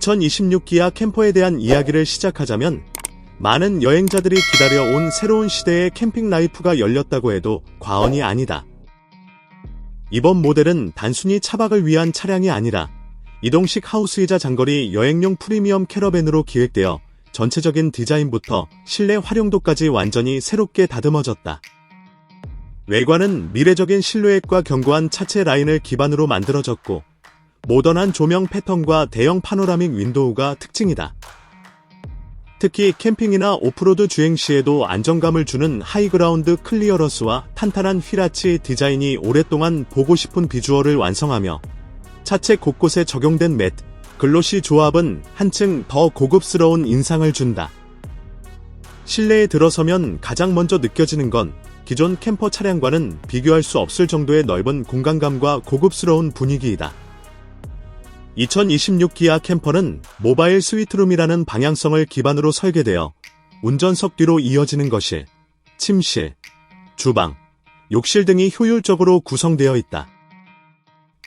2026 기아 캠퍼에 대한 이야기를 시작하자면 많은 여행자들이 기다려온 새로운 시대의 캠핑 라이프가 열렸다고 해도 과언이 아니다. 이번 모델은 단순히 차박을 위한 차량이 아니라 이동식 하우스이자 장거리 여행용 프리미엄 캐러밴으로 기획되어 전체적인 디자인부터 실내 활용도까지 완전히 새롭게 다듬어졌다. 외관은 미래적인 실루엣과 견고한 차체 라인을 기반으로 만들어졌고 모던한 조명 패턴과 대형 파노라믹 윈도우가 특징이다. 특히 캠핑이나 오프로드 주행 시에도 안정감을 주는 하이그라운드 클리어러스와 탄탄한 휠아치 디자인이 오랫동안 보고 싶은 비주얼을 완성하며 차체 곳곳에 적용된 매트, 글로시 조합은 한층 더 고급스러운 인상을 준다. 실내에 들어서면 가장 먼저 느껴지는 건 기존 캠퍼 차량과는 비교할 수 없을 정도의 넓은 공간감과 고급스러운 분위기이다. 2026 기아 캠퍼는 모바일 스위트룸이라는 방향성을 기반으로 설계되어 운전석 뒤로 이어지는 것이 침실, 주방, 욕실 등이 효율적으로 구성되어 있다.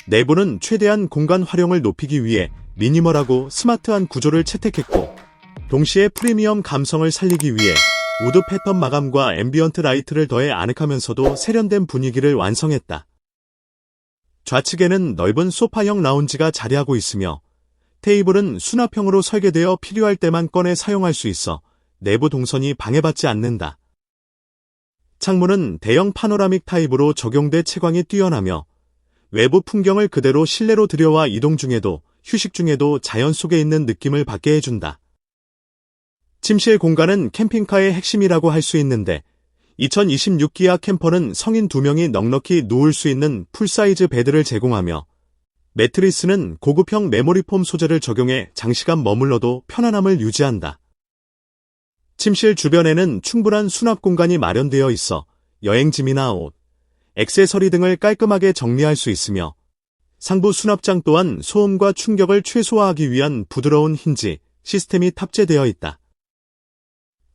내부는 최대한 공간 활용을 높이기 위해 미니멀하고 스마트한 구조를 채택했고, 동시에 프리미엄 감성을 살리기 위해 우드 패턴 마감과 앰비언트 라이트를 더해 아늑하면서도 세련된 분위기를 완성했다. 좌측에는 넓은 소파형 라운지가 자리하고 있으며 테이블은 수납형으로 설계되어 필요할 때만 꺼내 사용할 수 있어 내부 동선이 방해받지 않는다. 창문은 대형 파노라믹 타입으로 적용돼 채광이 뛰어나며 외부 풍경을 그대로 실내로 들여와 이동 중에도 휴식 중에도 자연 속에 있는 느낌을 받게 해준다. 침실 공간은 캠핑카의 핵심이라고 할 수 있는데 2026 기아 캠퍼는 성인 2명이 넉넉히 누울 수 있는 풀사이즈 베드를 제공하며 매트리스는 고급형 메모리폼 소재를 적용해 장시간 머물러도 편안함을 유지한다. 침실 주변에는 충분한 수납 공간이 마련되어 있어 여행짐이나 옷, 액세서리 등을 깔끔하게 정리할 수 있으며 상부 수납장 또한 소음과 충격을 최소화하기 위한 부드러운 힌지 시스템이 탑재되어 있다.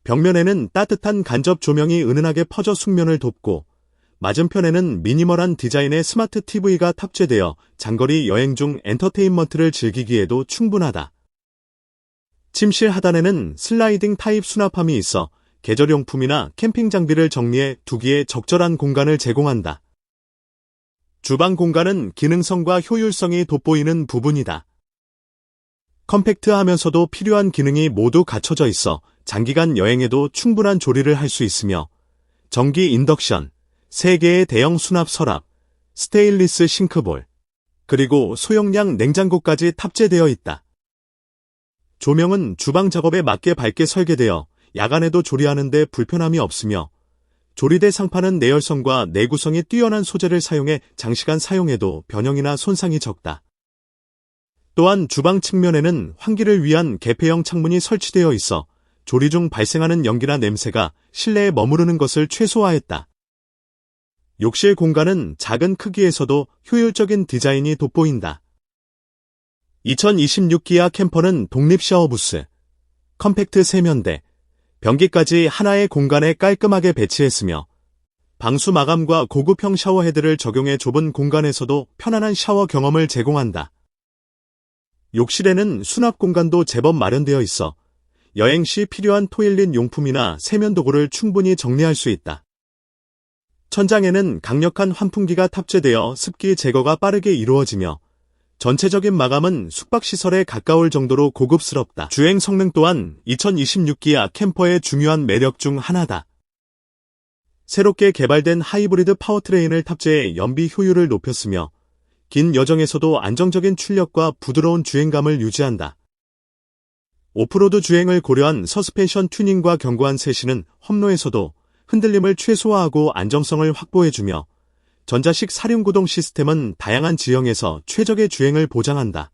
벽면에는 따뜻한 간접 조명이 은은하게 퍼져 숙면을 돕고 맞은편에는 미니멀한 디자인의 스마트 TV가 탑재되어 장거리 여행 중 엔터테인먼트를 즐기기에도 충분하다. 침실 하단에는 슬라이딩 타입 수납함이 있어 계절용품이나 캠핑 장비를 정리해 두기에 적절한 공간을 제공한다. 주방 공간은 기능성과 효율성이 돋보이는 부분이다. 컴팩트하면서도 필요한 기능이 모두 갖춰져 있어 장기간 여행에도 충분한 조리를 할 수 있으며 전기 인덕션, 3개의 대형 수납 서랍, 스테인리스 싱크볼, 그리고 소형량 냉장고까지 탑재되어 있다. 조명은 주방 작업에 맞게 밝게 설계되어 야간에도 조리하는데 불편함이 없으며 조리대 상판은 내열성과 내구성이 뛰어난 소재를 사용해 장시간 사용해도 변형이나 손상이 적다. 또한 주방 측면에는 환기를 위한 개폐형 창문이 설치되어 있어 조리 중 발생하는 연기나 냄새가 실내에 머무르는 것을 최소화했다. 욕실 공간은 작은 크기에서도 효율적인 디자인이 돋보인다. 2026 기아 캠퍼는 독립 샤워 부스, 컴팩트 세면대, 변기까지 하나의 공간에 깔끔하게 배치했으며 방수 마감과 고급형 샤워헤드를 적용해 좁은 공간에서도 편안한 샤워 경험을 제공한다. 욕실에는 수납 공간도 제법 마련되어 있어 여행 시 필요한 토일린 용품이나 세면 도구를 충분히 정리할 수 있다. 천장에는 강력한 환풍기가 탑재되어 습기 제거가 빠르게 이루어지며 전체적인 마감은 숙박시설에 가까울 정도로 고급스럽다. 주행 성능 또한 2026 기아 캠퍼의 중요한 매력 중 하나다. 새롭게 개발된 하이브리드 파워트레인을 탑재해 연비 효율을 높였으며 긴 여정에서도 안정적인 출력과 부드러운 주행감을 유지한다. 오프로드 주행을 고려한 서스펜션 튜닝과 견고한 세시는 험로에서도 흔들림을 최소화하고 안정성을 확보해주며 전자식 사륜구동 시스템은 다양한 지형에서 최적의 주행을 보장한다.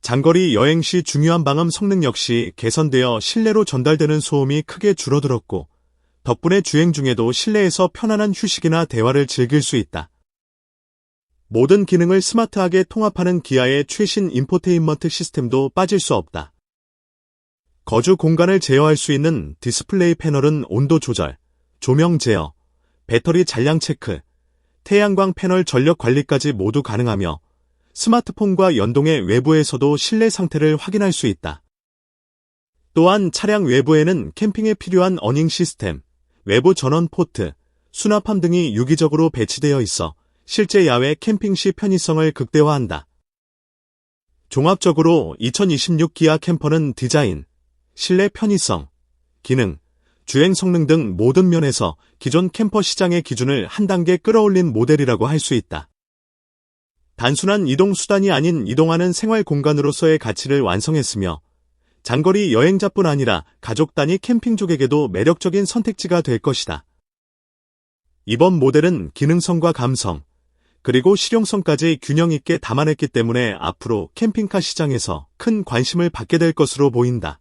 장거리 여행 시 중요한 방음 성능 역시 개선되어 실내로 전달되는 소음이 크게 줄어들었고 덕분에 주행 중에도 실내에서 편안한 휴식이나 대화를 즐길 수 있다. 모든 기능을 스마트하게 통합하는 기아의 최신 인포테인먼트 시스템도 빠질 수 없다. 거주 공간을 제어할 수 있는 디스플레이 패널은 온도 조절, 조명 제어, 배터리 잔량 체크, 태양광 패널 전력 관리까지 모두 가능하며 스마트폰과 연동해 외부에서도 실내 상태를 확인할 수 있다. 또한 차량 외부에는 캠핑에 필요한 어닝 시스템, 외부 전원 포트, 수납함 등이 유기적으로 배치되어 있어 실제 야외 캠핑 시 편의성을 극대화한다. 종합적으로 2026 기아 캠퍼는 디자인, 실내 편의성, 기능, 주행 성능 등 모든 면에서 기존 캠퍼 시장의 기준을 한 단계 끌어올린 모델이라고 할 수 있다. 단순한 이동 수단이 아닌 이동하는 생활 공간으로서의 가치를 완성했으며 장거리 여행자뿐 아니라 가족 단위 캠핑족에게도 매력적인 선택지가 될 것이다. 이번 모델은 기능성과 감성, 그리고 실용성까지 균형 있게 담아냈기 때문에 앞으로 캠핑카 시장에서 큰 관심을 받게 될 것으로 보인다.